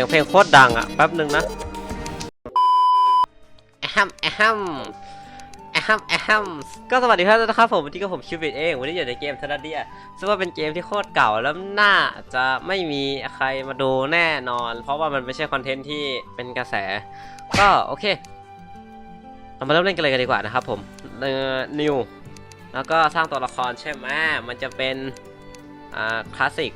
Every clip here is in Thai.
เสียงเพลงโคตรดังอะแป๊บหนึ่งนะแอมแอมแอมแอมก็สวัสดีครับนะครับผมวันนี้ก็ผมคิวบิดเอง วันนี้อยู่ในเกมเทราเดียซึ่งว่าเป็นเกมที่โคตรเก่าแล้วน่าจะไม่มีใครมาดูแน่นอน เพราะว่ามันไม่ใช่คอนเทนต์ที่เป็นกระแส ก็โอเคเรามาเริ่มเล่นกันเลยกันดีกว่านะครับผมเอ่อนิวแล้วก็สร้างตัวละครใช่ไหมมันจะเป็นอ่าคลาสสิก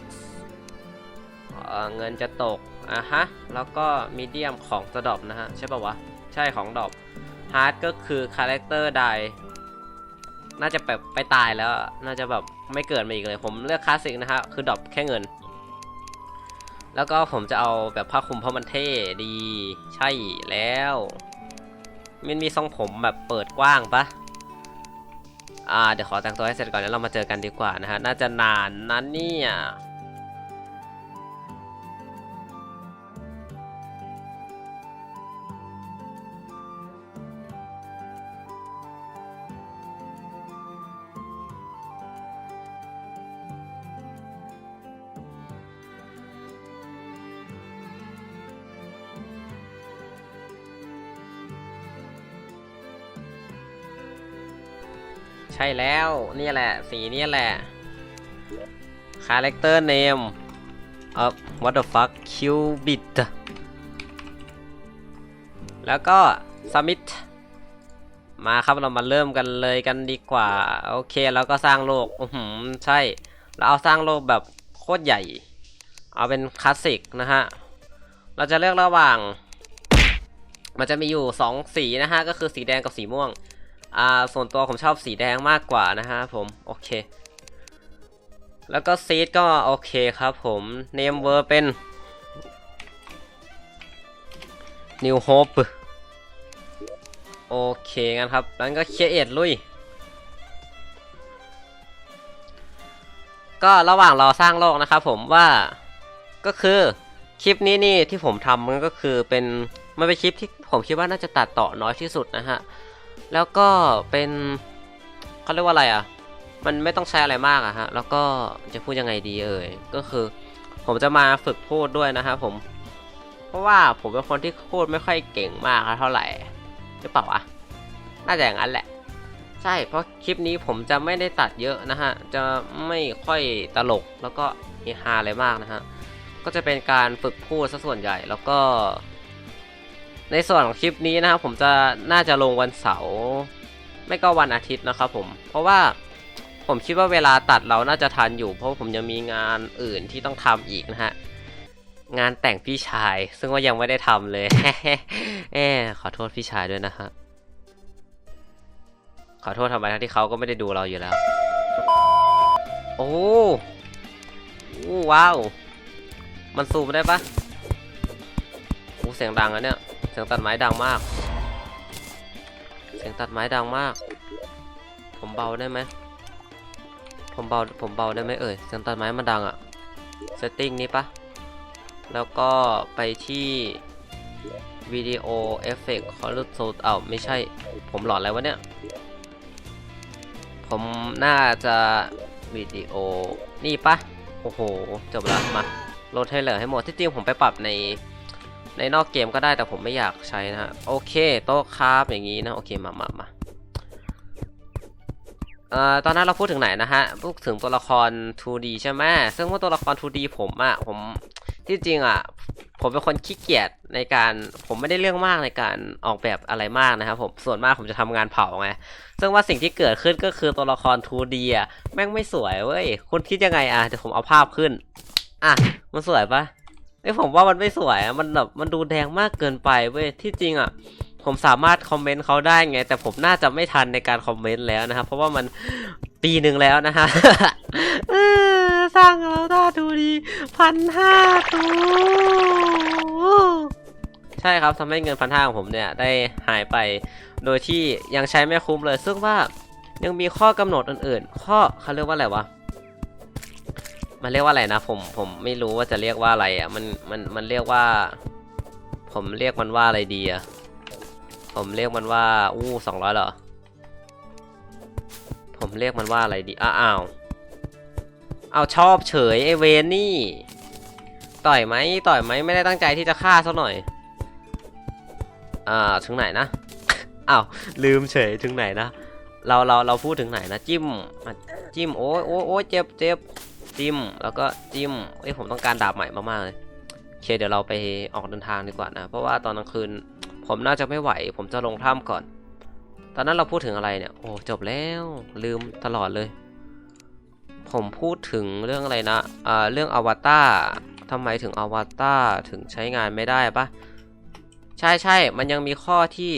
เงินจะตก อะฮะ แล้วก็มีเดียมของจะดอปนะฮะ ใช่ป่าวะ ใช่ของดอปฮาร์ดก็คือคาแรคเตอร์ใดน่าจะแบบไปตายแล้ว น่าจะแบบไม่เกิดมาอีกเลย ผมเลือกคลาสสิกนะฮะ คือดอปแค่เงิน แล้วก็ผมจะเอาแบบผ้าคลุมเพราะมันเท่ดี ใช่แล้วมันมีทรงผมแบบเปิดกว้างปะอ่า เดี๋ยวขอแต่งตัวให้เสร็จก่อนแล้วเรามาเจอกันดีกว่านะฮะ น่าจะนานนั้นเนี่ย ใช่แล้วนี่แหละ สีนี่แหละ character name เอ่อ what the fuck qubit แล้วก็ submit มาครับเรามาเริ่มกันเลยกันดีกว่า โอเคแล้วก็สร้างโลกอือหือใช่ เราเอาสร้างโลกแบบโคตรใหญ่ เอาเป็นคลาสสิกนะฮะ เราจะเลือกระหว่าง มันจะมีอยู่ 2 สีนะฮะ ก็คือสีแดงกับสีม่วง อ่าส่วนตัวผมชอบสีแดงมากกว่านะฮะผมโอเค แล้วก็ซีดก็โอเคครับผมเนมเวอร์เป็น New Hope โอเคงั้นครับงั้นก็เคเอทลุย ก็ระหว่างรอสร้างโลกนะครับผมว่าก็คือคลิปนี้นี่ที่ผมทำมันก็คือเป็นมันเป็นคลิปที่ผมคิดว่าน่าจะตัดต่อน้อยที่สุดนะฮะ แล้วก็เป็นเขาเรียกว่าอะไรอะ มันไม่ต้องใช้อะไรมากอะฮะ แล้วก็จะพูดยังไงดีเอ่ย ก็คือ ผมจะมาฝึกพูดด้วยนะฮะผม เพราะว่าผมเป็นคนที่พูดไม่ค่อยเก่งมากเท่าไหร่ หรือเปล่าวะน่าจะอย่างนั้นแหละ ใช่ เพราะคลิปนี้ผมจะไม่ได้ตัดเยอะนะฮะ จะไม่ค่อยตลกแล้วก็เฮฮาอะไรมากนะฮะ ก็จะเป็นการฝึกพูดซะส่วนใหญ่ แล้วก็ ในส่วนของคลิปนี้นะครับผมจะน่าจะลงวันเสาร์ไม่ก็วันอาทิตย์นะครับผมเพราะว่าผมคิดว่าเวลาตัดเราน่าจะทันอยู่ เพราะผมยังมีงานอื่นที่ต้องทำอีกนะฮะงานแต่งพี่ชาย ซึ่งว่ายังไม่ได้ทำเลยเอขอโทษพี่ชายด้วยนะฮะขอโทษทำไมทั้งที่เขาก็ไม่ได้ดูเราอยู่แล้ว โอ้โอ้ว้าว มันซูมได้ปะโอ้เสียงดังอะเนี่ย เสียงตัดไม้ดังมาก เสียงตัดไม้ดังมาก ผมเบาได้ไหมผมเบาผมเบาได้ไหมเอ่ยเสียงตัดไม้มันดังอะเซตติ้งนี้ปะแล้วก็ไปที่วิดีโอเอฟเฟกต์คอร์โซเอ้าไม่ใช่ ผมหลอนอะไรวะเนี่ย ผมน่าจะวิดีโอนี่ปะโอ้โห จบละมา โหลดให้เหลือให้หมด ที่จริงผมไปปรับใน ในนอกเกมก็ได้แต่ผมไม่อยากใช้นะฮะโอเคโต๊ะคราฟอย่างนี้นะโอเคมามามาเอ่อตอนนั้นเราพูดถึงไหนนะฮะพูดถึงตัวละคร 2D ใช่ไหมซึ่งว่าตัวละคร 2D ผมอะผมที่จริงอะผมเป็นคนขี้เกียจในการผมไม่ได้เรื่องมากในการออกแบบอะไรมากนะครับผมส่วนมากผมจะทำงานเผาไงซึ่งว่าสิ่งที่เกิดขึ้นก็คือตัวละคร 2D อะแม่งไม่สวยเว้ยคุณคิดยังไงอะเดี๋ยวผมเอาภาพขึ้น อะมันสวยปะ ไอผมว่ามันไม่สวยอะมันแบบมันดูแดงมากเกินไปเว้ยที่จริงอะผมสามารถคอมเมนต์เขาได้ไง แต่ผมน่าจะไม่ทันในการคอมเมนต์แล้วนะครับเพราะว่ามันปีหนึ่งแล้วนะฮะสร้างเราได้ดูดีพันห้าตัวใช่ครับทำให้เงินพันห้าของผมเนี่ยได้หายไป โดยที่ยังใช้ไม่คุ้มเลย ซึ่งว่ายังมีข้อกำหนดอื่นๆ ข้อเขาเรียกว่าอะไรวะ มันเรียกว่าอะไรนะผมผมไม่รู้ว่าจะเรียกว่าอะไรอะมันมันมันเรียกว่า ผมเรียกมันว่าอะไรดีอะผมเรียกมันว่าอู้สองร้อยเหรอผมเรียกมันว่าอะไรดีอ้าวอ้าวเอาชอบเฉยไอเวนนี่ ต่อยไหมต่อยไหมไม่ได้ตั้งใจที่จะฆ่าสักหน่อยอ่าถึงไหนนะอ้าวลืมเฉยถึงไหนนะเราเราเราพูดถึงไหนนะจิ้มจิ้มโอ้โอ้ยโอ้ยเจ็บเจ็บ จิ้มแล้วก็จิ้มเอ้ยผมต้องการดาบใหม่มากๆเลยโอเคเดี๋ยวเราไปออกเดินทางดีกว่านะ เพราะว่าตอนกลางคืน ผมน่าจะไม่ไหว ผมจะลงถ้ำก่อน ตอนนั้นเราพูดถึงอะไรเนี่ย โอ้จบแล้วลืมตลอดเลย ผมพูดถึงเรื่องอะไรนะอ่าเรื่องอวตารทำไมถึงอวตารถึงใช้งานไม่ได้ปะใช่ใช่มันยังมีข้อที่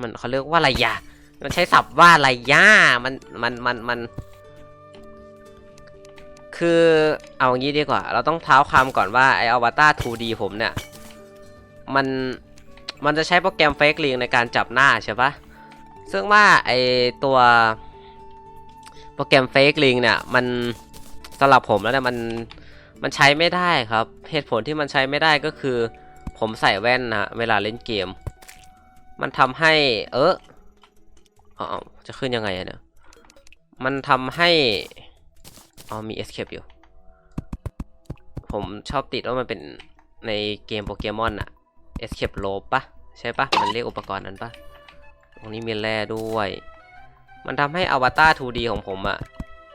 มันเขาเรียกว่าอะไรยะมันใช้ศัพท์ว่าอะไรย่ามันมันมันมัน คือเอางี้ดีกว่า เราต้องเท้าความก่อนว่าไออวตาร 2D ผมเนี่ย มัน มันจะใช้โปรแกรม Fake Link ในการจับหน้าใช่ปะซึ่งว่าไอตัวโปรแกรม Fake Link เนี่ย มันสำหรับผมแล้วเนี่ยมัน มันใช้ไม่ได้ครับ เหตุผลที่มันใช้ไม่ได้ก็คือ ผมใส่แว่นนะเวลาเล่นเกม มันทำให้ เออเออจะขึ้นยังไงเนี่ย มันทำให้ อ๋อมี escape อยู่ ผมชอบติดว่ามันเป็นในเกมโปเกมอนอะ escape rope ปะใช่ปะมันเรียกอุปกรณ์นั้นปะตรงนี้มีแร่ด้วย มันทำให้อวตาร 2D ของผมอะ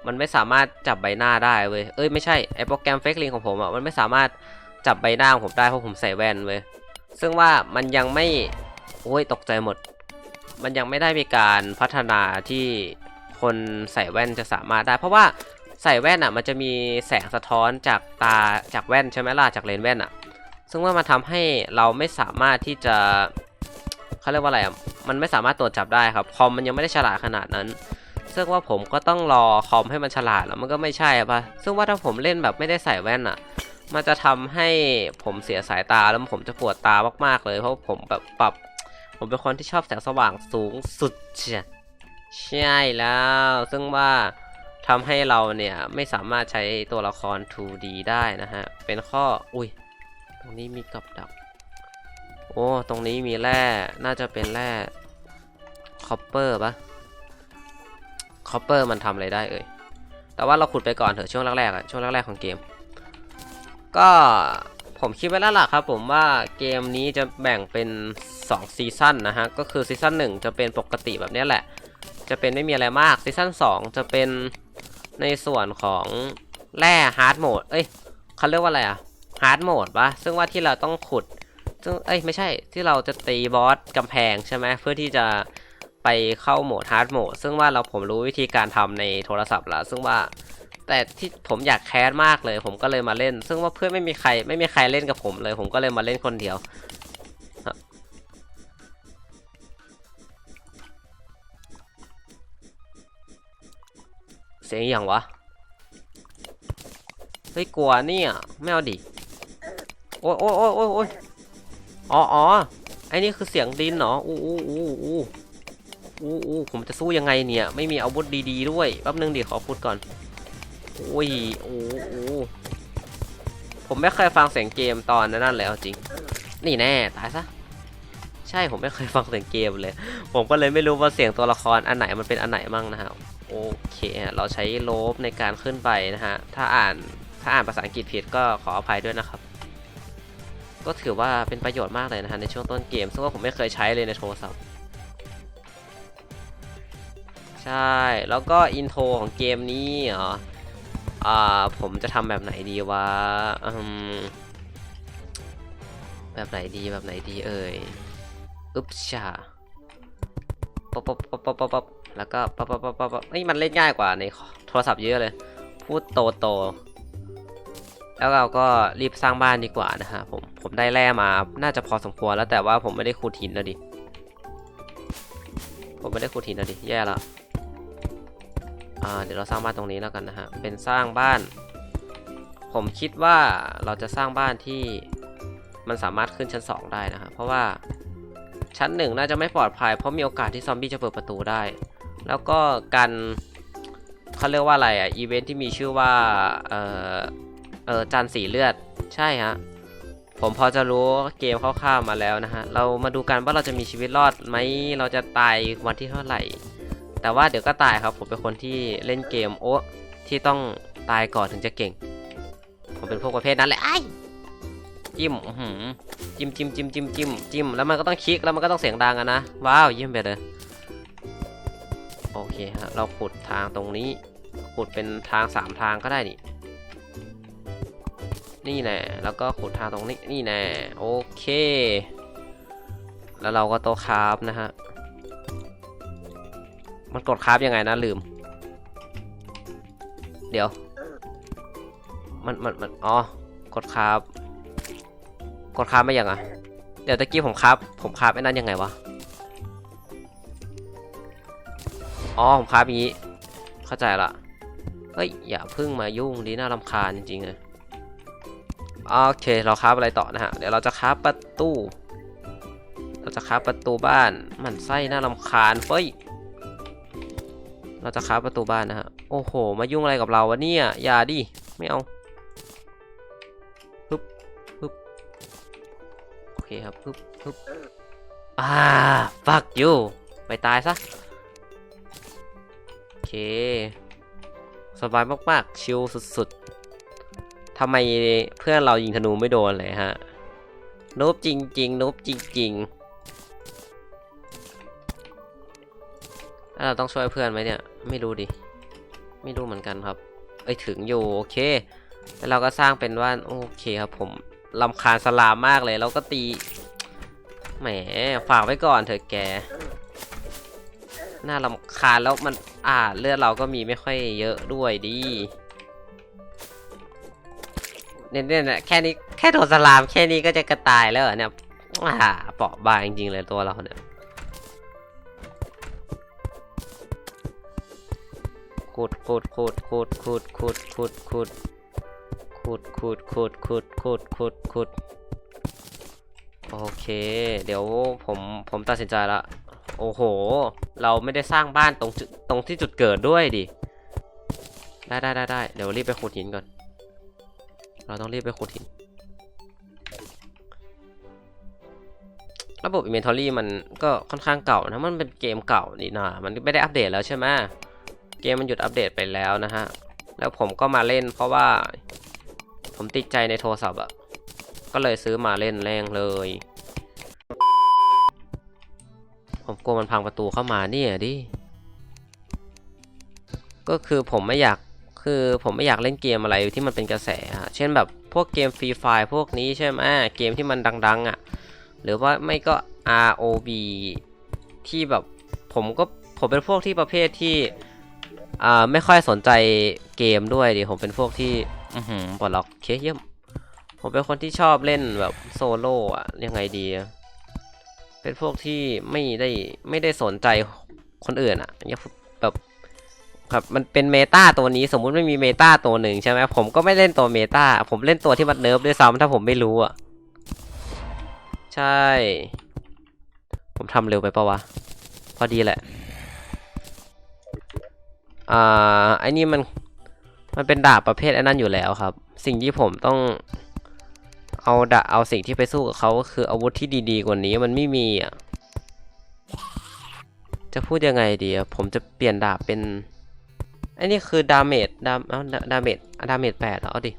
มันไม่สามารถจับใบหน้าได้เว้ย เอ้ยไม่ใช่ไอโปรแกรม Fake Link ของผมอะมันไม่สามารถจับใบหน้าของผมได้เพราะผมใส่แว่นเว้ย ซึ่งว่ามันยังไม่ โอ้ยตกใจหมด มันยังไม่ได้มีการพัฒนาที่คนใส่แว่นจะสามารถได้ เพราะว่า ใส่แว่นอะ มันจะมีแสงสะท้อนจากตาจากแว่นใช่ไหมล่ะจากเลนส์แว่นอะ ซึ่งว่ามันทำให้เราไม่สามารถที่จะเขาเรียกว่าอะไรอะมันไม่สามารถตรวจจับได้ครับคอมมันยังไม่ได้ฉลาดขนาดนั้นซึ่งว่าผมก็ต้องรอคอมให้มันฉลาดแล้วมันก็ไม่ใช่อะปะซึ่งว่าถ้าผมเล่นแบบไม่ได้ใส่แว่นอะ มันจะทำให้ผมเสียสายตาแล้วผมจะปวดตามากๆเลยเพราะผมแบบปรับ ผมเป็นคนที่ชอบแสงสว่างสูงสุดเชียใช่แล้ว ซึ่งว่า ทำให้เราเนี่ยไม่สามารถใช้ตัวละคร 2D ได้นะฮะ เป็นข้อ อุ้ย ตรงนี้มีกับดัก โอ้ ตรงนี้มีแร่ น่าจะเป็นแร่คอปเปอร์ปะคอปเปอร์มันทำอะไรได้เอ่ย แต่ว่าเราขุดไปก่อนเถอะช่วงแรกๆอะช่วงแรกๆของเกม ก็ผมคิดไว้แล้วล่ะครับผมว่าเกมนี้จะแบ่งเป็น 2 ซีซั่นนะฮะ ก็คือซีซั่น1จะเป็นปกติแบบนี้แหละ จะเป็นไม่มีอะไรมากซีซั่น2 จะเป็นในส่วนของแร่ฮาร์ดโหมด เอ้ยเขาเรียกว่าอะไรอะฮาร์ดโหมดปะซึ่งว่าที่เราต้องขุด ซึ่งเอ้ยไม่ใช่ที่เราจะตีบอสกำแพงใช่ไหมเพื่อที่จะไปเข้าโหมดฮาร์ดโหมดซึ่งว่าเราผมรู้วิธีการทำในโทรศัพท์แล้วซึ่งว่าแต่ที่ผมอยากแคสมากเลย ผมก็เลยมาเล่น ซึ่งว่าเพื่อนไม่มีใครไม่มีใครเล่นกับผมเลย ผมก็เลยมาเล่นคนเดียว สียงอย่างวะ เฮ้ยกลัวเนี่ยไม่เอาดิ โอ้ยโอ้ยโอ้ยโอ้ยโอ้ยอ๋ออ๋อไอ้นี่คือเสียงดินเหรอ อู้อู้อู้อู้อู้อู้ผมจะสู้ยังไงเนี่ย ไม่มีอาวุธดีๆด้วย แป๊บนึงดิขอพูดก่อนโอ้ยโอ้โหผมไม่เคยฟังเสียงเกมตอนนั้นเลยเอาจริง นี่แน่ตายซะ ใช่ผมไม่เคยฟังเสียงเกมเลย ผมก็เลยไม่รู้ว่าเสียงตัวละครอันไหนมันเป็นอันไหนมั่งนะฮะ โอเค เราใช้โลบในการขึ้นไปนะฮะ ถ้าอ่านถ้าอ่านภาษาอังกฤษผิดก็ขออภัยด้วยนะครับ ก็ถือว่าเป็นประโยชน์มากเลยนะฮะในช่วงต้นเกม ซึ่งว่าผมไม่เคยใช้เลยในโทรศัพท์ ใช่ แล้วก็อินโทรของเกมนี้เหรออ่าผมจะทำแบบไหนดีวะแบบไหนดีแบบไหนดีเอ่ย อึ๊บชาป๊อปป๊อปป๊อปป๊อปป๊อป แล้วก็ป๊อปป๊อปป๊อปป๊อปป๊อปเฮ้ยมันเล่นง่ายกว่าในโทรศัพท์เยอะเลย พูดโตโต แล้วเราก็รีบสร้างบ้านดีกว่านะฮะผม ผมได้แร่มา น่าจะพอสมควรแล้วแต่ว่าผมไม่ได้ขุดหินนะดิ ผมไม่ได้ขุดหินนะดิ แย่ละอ่า เดี๋ยวเราสร้างบ้านตรงนี้แล้วกันนะฮะ เป็นสร้างบ้าน ผมคิดว่าเราจะสร้างบ้านที่มันสามารถขึ้นชั้น 2 ได้นะฮะ เพราะว่าชั้นหนึ่งน่าจะไม่ปลอดภัยเพราะมีโอกาสที่ซอมบี้จะเปิดประตูได้ แล้วก็การเขาเรียกว่าอะไรอะอีเวนท์ที่มีชื่อว่าเออเออจานสีเลือดใช่ฮะผมพอจะรู้เกมคร่าวๆมาแล้วนะฮะเรามาดูกันว่าเราจะมีชีวิตรอดไหมเราจะตายวันที่เท่าไหร่ แต่ว่าเดี๋ยวก็ตายครับผมเป็นคนที่เล่นเกมโอ้ที่ต้องตายก่อนถึงจะเก่ง ผมเป็นพวกประเภทนั้นแหละไอ้จิ้มหือจิ้มจิ้มจิ้มจิ้มจิ้มจิ้มแล้วมันก็ต้องคลิกแล้วมันก็ต้องเสียงดังอะนะว้าวเยี่ยมไปเลย โอเคฮะเราขุดทางตรงนี้ ขุดเป็นทางสามทางก็ได้นี่นี่แน่แล้วก็ขุดทางตรงนี้นี่แน่โอเค แล้วเราก็โตคราฟนะฮะมันกดคราฟยังไงนะลืม เดี๋ยว มันมันมันอ๋อกดคราฟกดคราฟไม่ยังอะเดี๋ยวตะกี้ผมคราฟผมคราฟไอ้นั้นยังไงวะ อ๋อผมคาฟอย่างนี้ เข้าใจละเฮ้ย อย่าพึ่งมายุ่งดีน่ารำคาญจริงๆเลยโอเค เราคาฟอะไรต่อนะฮะ เดี๋ยวเราจะคาฟประตู เราจะคาฟประตูบ้าน มันไส้น่ารำคาญเฟ้ย เราจะคาฟประตูบ้านนะฮะ โอ้โห มายุ่งอะไรกับเราวะเนี่ย อย่าดิ ไม่เอาปึ๊บปึ๊บโอเคครับปึ๊บปึ๊บอ่า fuck you ไปตายซะ สบายมากๆ ชิลสุดๆทำไมเพื่อนเรายิงธนูไม่โดนเลยฮะนูบจริงๆนูบจริงๆเราต้องช่วยเพื่อนไหมเนี่ย ไม่รู้ดิ ไม่รู้เหมือนกันครับ เอ้ยถึงอยู่โอเค แล้วเราก็สร้างเป็นว่าโอเคครับผมลำคาญสลามมากเลย เราก็ตี แหม ฝากไว้ก่อนเถอะแก น่าลำคาญแล้วมันอ่าเลือดเราก็มีไม่ค่อยเยอะด้วยดีเนี่ยเนี่ยแค่นี้แค่โดนสลามแค่นี้ก็จะกระตายแล้วเหรอเนี่ยอ่าเปราะบางจริงๆเลยตัวเราเนี่ยขุดขุดขุดขุดขุดขุดขุดขุดขุดขุดขุดขุดขุดขุดขุดโอเค เดี๋ยวผมผมตัดสินใจละ โอ้โห เราไม่ได้สร้างบ้านตรงจุดตรงที่จุดเกิดด้วยดิ ได้ได้ได้ได้เดี๋ยวรีบไปขุดหินก่อน เราต้องรีบไปขุดหิน ระบบ Inventory มันก็ค่อนข้างเก่านะ มันเป็นเกมเก่านี่นะมันไม่ได้อัปเดตแล้วใช่ไหมเกมมันหยุดอัปเดตไปแล้วนะฮะ แล้วผมก็มาเล่นเพราะว่า ผมติดใจในโทรศัพท์อะก็เลยซื้อมาเล่นแรงเลย ผมกลัวมันพังประตูเข้ามาเนี่ยดิ ก็คือผมไม่อยาก คือผมไม่อยากเล่นเกมอะไรที่มันเป็นกระแสอะเช่นแบบพวกเกมฟรีไฟพวกนี้ใช่ไหมเกมที่มันดัง ๆอะ หรือว่าไม่ก็ ROV ที่แบบผมก็ผมเป็นพวกที่ประเภทที่อ่าไม่ค่อยสนใจเกมด้วยดิผมเป็นพวกที่อือหือปลดล็อกเคเยี่ยมผมเป็นคนที่ชอบเล่นแบบโซโล่อะยังไงดีอะ เป็นพวกที่ไม่ได้ไม่ได้สนใจคนอื่นอะอย่างแบบครับมันเป็นเมตาตัวนี้สมมุติไม่มีเมตาตัวหนึ่งใช่ไหมผมก็ไม่เล่นตัวเมตาผมเล่นตัวที่มันเนิร์ฟด้วยซ้ำถ้าผมไม่รู้อะใช่ ผมทำเร็วไปปะวะ พอดีแหละ อ่าไอ้นี่มันมันเป็นดาบประเภทไอ้นั่นอยู่แล้วครับ สิ่งที่ผมต้อง เอาดะเอาสิ่งที่ไปสู้กับเขาก็คืออาวุธที่ดีๆกว่านี้มันไม่มีอะ จะพูดยังไงดีอะผมจะเปลี่ยนดาบเป็นไอ้นี่คือดาเมจดาเอาดาเมจดาเมจแปดเอาดิ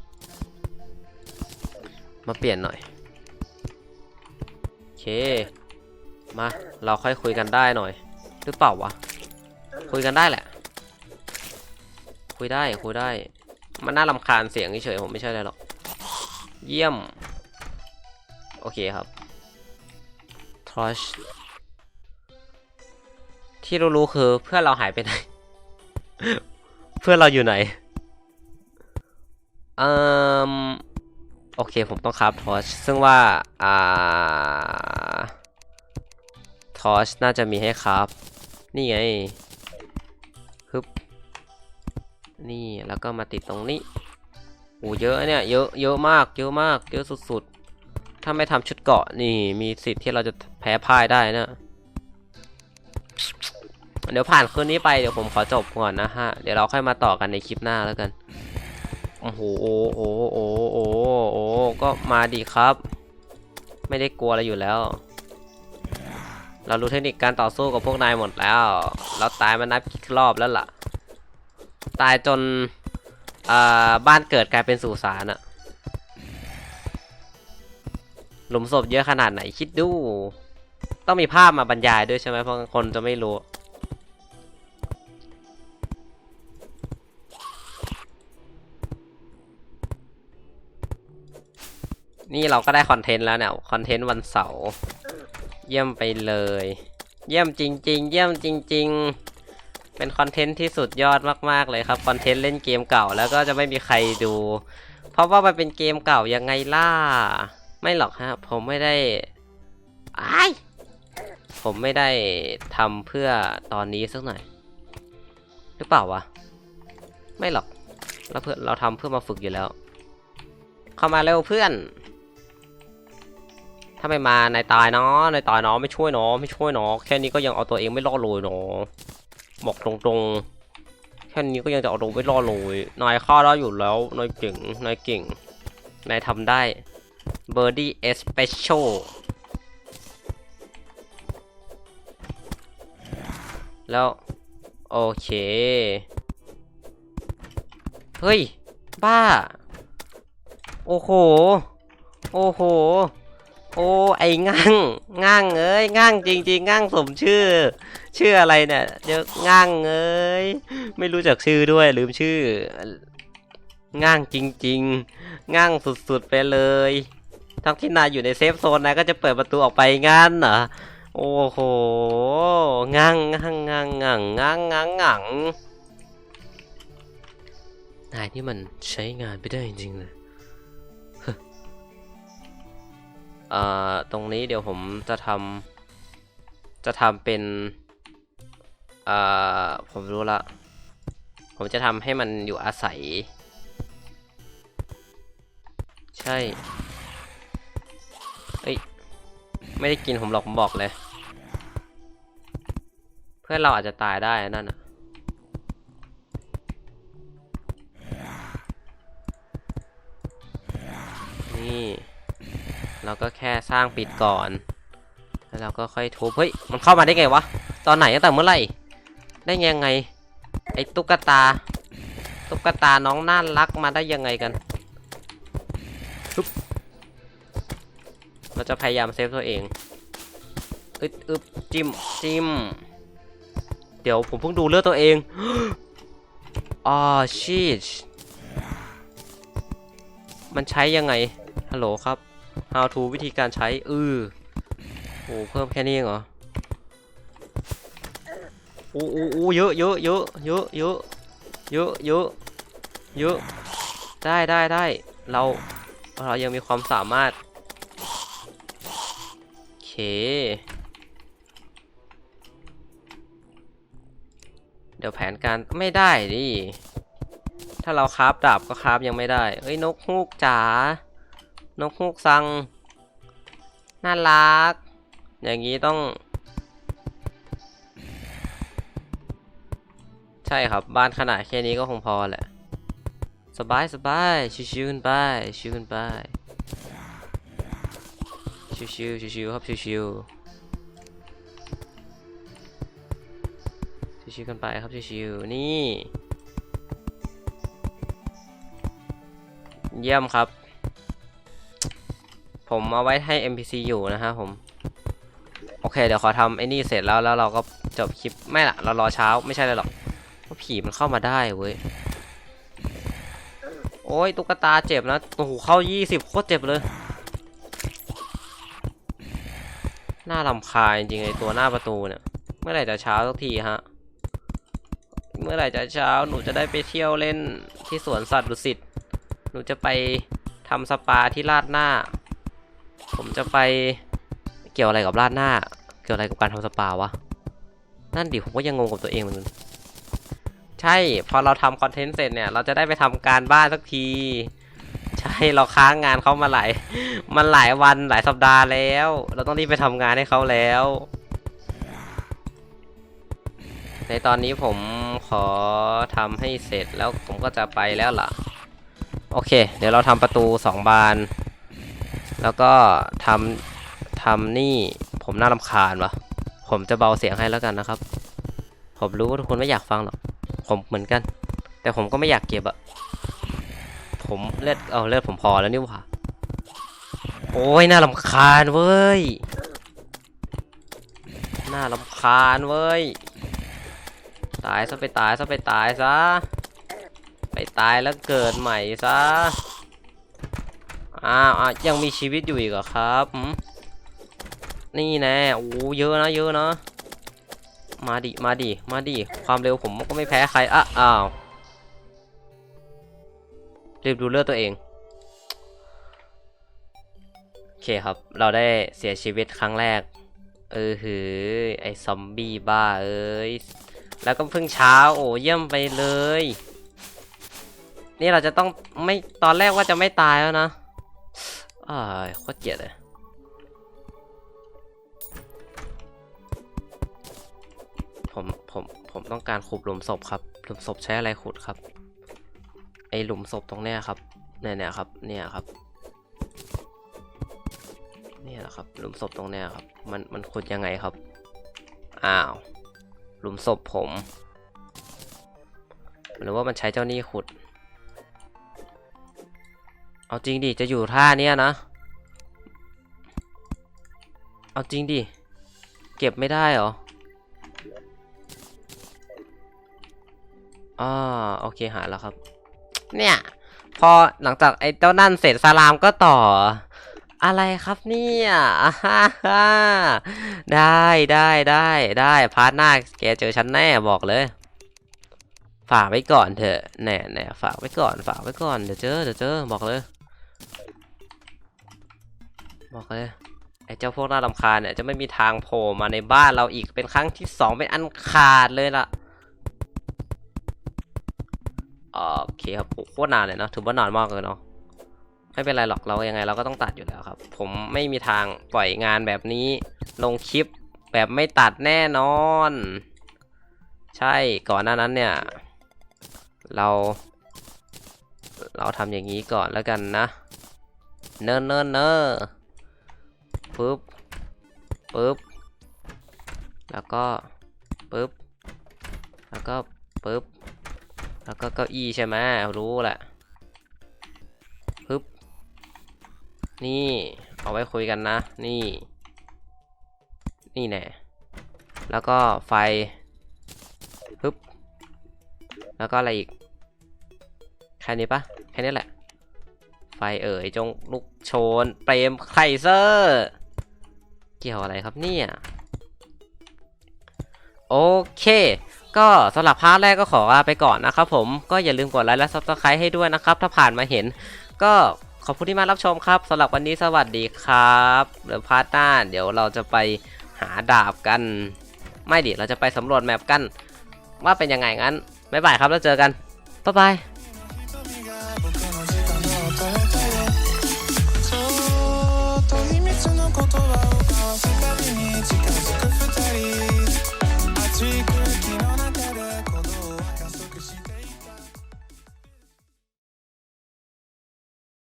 มาเปลี่ยนหน่อยโอเค มา เราค่อยคุยกันได้หน่อย หรือเปล่าวะ คุยกันได้แหละ คุยได้คุยได้ มันน่ารำคาญเสียงเฉยผมไม่ใช่อะไรหรอก เยี่ยม โอเคครับทรอชที่รู้ๆคือเพื่อนเราหายไปไหน เพื่อนเราอยู่ไหนเอ่มโอเคผมต้องครับทอชซึ่งว่า อ่า ทอชน่าจะมีให้ครับนี่ไงฮึบนี่แล้วก็มาติดตรงนี้โอ้เยอะเนี่ย เยอะ เยอะมาก เยอะมาก เยอะสุด ถ้าไม่ทำชุดเกาะนี่มีสิทธิ์ที่เราจะแพ้พ่ายได้นะเดี๋ยวผ่านคืนนี้ไปเดี๋ยวผมขอจบก่อนนะฮะ เดี๋ยวเราค่อยมาต่อกันในคลิปหน้าแล้วกัน โอ้โห โอ้โหโอ้โหโอ้โหก็มาดีครับ ไม่ได้กลัวอะไรอยู่แล้ว เรารู้เทคนิคการต่อสู้กับพวกนายหมดแล้ว เราตายมานับกี่รอบแล้วล่ะ ตายจนอ่าบ้านเกิดกลายเป็นสุสานอะ หลุมศพเยอะขนาดไหนคิดดู ต้องมีภาพมาบรรยายด้วยใช่ไหมเพราะคนจะไม่รู้นี่เราก็ได้คอนเทนต์แล้วเนี่ยคอนเทนต์วันเสาร์เยี่ยมไปเลย เยี่ยมจริง ๆ เยี่ยมจริง ๆ เป็นคอนเทนต์ที่สุดยอดมากๆเลยครับคอนเทนต์เล่นเกมเก่าแล้วก็จะไม่มีใครดู เพราะว่ามันเป็นเกมเก่ายังไงล่ะ ไม่หรอกฮะ ผมไม่ได้ไอผมไม่ได้ทำเพื่อตอนนี้สักหน่อย หรือเปล่าวะ ไม่หรอก เราเพื่อเราทำเพื่อมาฝึกอยู่แล้ว เข้ามาเร็วเพื่อน ถ้าไม่มานายตายเนาะนายตายเนาะไม่ช่วยเนาะไม่ช่วยเนาะแค่นี้ก็ยังเอาตัวเองไม่รอดเลยเนาะบอกตรงๆ แค่นี้ก็ยังจะเอาตัวไม่รอดเลย นายฆ่าได้อยู่แล้ว นายเก่ง นายเก่ง นายทำได้ เบอร์ดี้เอสเปเชียลแล้ว โอเค เฮ้ย บ้า โอ้โห โอ้โห โอ้ ไอ้งั่งงั่งเอ้ยงั่งจริงๆงั่งสมชื่อ ชื่ออะไรเนี่ยเดี๋ยวงั่งเอ้ย ไม่รู้จักชื่อด้วยลืมชื่องั่งจริง ๆงั่งสุดๆไปเลย ทั้งที่นายอยู่ในเซฟโซนนายก็จะเปิดประตูออกไปงั้นเหรอโอ้โหงังงังงังงังงังงังงังนายนี่มันใช้งานไปได้จริงเลยเอ่อตรงนี้เดี๋ยวผมจะทำจะทำเป็นเอ่อผมรู้ละ ผมจะทำให้มันอยู่อาศัย ใช่ ไม่ได้กินผมหรอกผมบอกเลย เพื่อนเราอาจจะตายได้นั่นน่ะนี่ เราก็แค่สร้างปิดก่อน แล้วเราก็ค่อยทุบเฮ้ย มันเข้ามาได้ไงวะ ตอนไหนตั้งแต่เมื่อไหร่ ได้ยังไง ไอ้ตุ๊กตา ตุ๊กตาน้องน่ารักมาได้ยังไงกัน เราจะพยายามเซฟตัวเองอึดอึบจิ้มจิ้ม เดี๋ยวผมเพิ่งดูเลือดตัวเองอ๋อชีชมันใช้ยังไง ฮัลโหลครับ how to วิธีการใช้ อือโอ้เพิ่มแค่นี้เหรอโอ้โอ้โอ้เยอะเยอะเยอะเยอะเยอะเยอะเยอะเยอะได้ได้ได้เราเรายังมีความสามารถ เคเดี๋ยวแผนการไม่ได้ดิ ถ้าเราคราฟดาบก็คราฟยังไม่ได้ เอ้ยนกฮูกจ๋า นกฮูกซัง น่ารัก อย่างนี้ต้อง ใช่ครับบ้านขนาดแค่นี้ก็คงพอแหละ สบายสบายชิวๆกันไปชิวๆกันไป ชิวๆชิวๆครับชิวๆชิวๆกันไปครับชิวๆนี่ เยี่ยมครับ ผมเอาไว้ให้ NPC อยู่นะฮะผม โอเค เดี๋ยวขอทำไอ้นี่เสร็จแล้วแล้วเราก็จบคลิป ไม่ละเรารอเช้าไม่ใช่เลยหรอกเพราะผีมันเข้ามาได้เว้ย โอ้ยตุ๊กตาเจ็บนะโอ้โหเข้า 20 โคตรเจ็บเลย น่าลำคาญจริงไอตัวหน้าประตูเนี่ย เมื่อไหร่จะเช้าสักทีฮะ เมื่อไหร่จะเช้าหนูจะได้ไปเที่ยวเล่นที่สวนสัตว์ดุสิต หนูจะไปทำสปาที่ลาดหน้า ผมจะไปเกี่ยวอะไรกับลาดหน้า เกี่ยวอะไรกับการทำสปาวะ นั่นดิผมก็ยังงงกับตัวเองเหมือนกันใช่ พอเราทำคอนเทนต์เสร็จเนี่ย เราจะได้ไปทำการบ้านสักที ช่ เราค้างงานเขามาหลาย มันหลายวันหลายสัปดาห์แล้ว เราต้องรีบไปทำงานให้เขาแล้ว ในตอนนี้ผมขอทำให้เสร็จแล้วผมก็จะไปแล้วล่ะ โอเค เดี๋ยวเราทำประตูสองบาน แล้วก็ทำทำนี่ผมน่ารำคาญวะผมจะเบาเสียงให้แล้วกันนะครับ ผมรู้ว่าทุกคนไม่อยากฟังหรอก ผมเหมือนกัน แต่ผมก็ไม่อยากเก็บอะ ผมเลือดเอาเลือดผมพอแล้วนี่หว่าโอ้ยน่ารำคาญเว้ยน่ารำคาญเว้ยตายซะไปตายซะไปตายซะไปตายแล้วเกิดใหม่ซะอ้าวยังมีชีวิตอยู่อีกเหรอครับนี่แน่โอ้เยอะนะเยอะนะมาดิมาดิมาดิความเร็วผมก็ไม่แพ้ใครอะอ้าว รีบดูเลือดตัวเอง โอเคครับ เราได้เสียชีวิตครั้งแรก เออหือ ไอซอมบี้บ้าเอ้ย แล้วก็เพิ่งเช้า โอ้เยี่ยมไปเลย นี่เราจะต้องไม่ตอนแรกว่าจะไม่ตายแล้วนะอ้ายโคตรเกลียดเลยผม ผม ผมต้องการขุดหลุมศพครับ หลุมศพใช้อะไรขุดครับ อหลุมศพตรงเนี้ยครับเนี่ยเนี่ยครับเนี่ยครับเนี่ยแหละครับหลุมศพตรงเนี้ยครับ มันมันขุดยังไงครับ อ้าว หลุมศพผม หรือว่ามันใช้เจ้านี้ขุด เอาจริงดิ จะอยู่ท่าเนี้ยนะ เอาจริงดิ เก็บไม่ได้เหรอ อ่า โอเคหาแล้วครับ เนี่ย พอหลังจากไอ้เจ้านั่นเสร็จสลามก็ต่อ อะไรครับเนี่ยฮ่าฮ่าได้ได้ได้ได้พาร์ทหน้าแกเจอฉันแน่บอกเลย ฝากไว้ก่อนเถอะแน่แน่ฝากไว้ก่อนฝากไว้ก่อนเดี๋ยวเจอเดี๋ยวเจอบอกเลย บอกเลยไอ้เจ้าพวกน่ารำคาญเนี่ยจะไม่มีทางโผล่มาในบ้านเราอีกเป็นครั้งที่สองเป็นอันขาดเลยล่ะ โอเคครับโคตรนานเลยเนาะถือว่านานมากเลยเนาะไม่เป็นไรหรอกเรายังไงเราก็ต้องตัดอยู่แล้วครับ ผมไม่มีทางปล่อยงานแบบนี้ลงคลิปแบบไม่ตัดแน่นอน ใช่ก่อนหน้านั้นเนี่ย เรา เราทำอย่างนี้ก่อนแล้วกันนะ เนิ่นเนิ่นเนอปึ๊บปึ๊บแล้วก็ปึ๊บแล้วก็ปึ๊บ แล้วก็เก้าอี้ใช่ไหมรู้แหละปึ๊บนี่เอาไว้คุยกันนะ นี่ นี่แน่แล้วก็ไฟปึ๊บแล้วก็อะไรอีกแค่นี้ปะแค่นี้แหละ ไฟเอ่ยจงลุกโชนเปรมไคเซอร์ เกี่ยวอะไรครับเนี่ย โอเค ก็สำหรับพาร์ทแรกก็ขอลาไปก่อนนะครับผมก็อย่าลืมกดไลค์และซับสไครต์ให้ด้วยนะครับ ถ้าผ่านมาเห็น ก็ขอบคุณที่มารับชมครับสำหรับวันนี้สวัสดีครับเดี๋ยวพาร์ทหน้าเดี๋ยวเราจะไปหาดาบกัน ไม่ดิเราจะไปสำรวจแมปกัน ว่าเป็นยังไงงั้นบ๊ายบายครับแล้วเจอกันบ๊ายบาย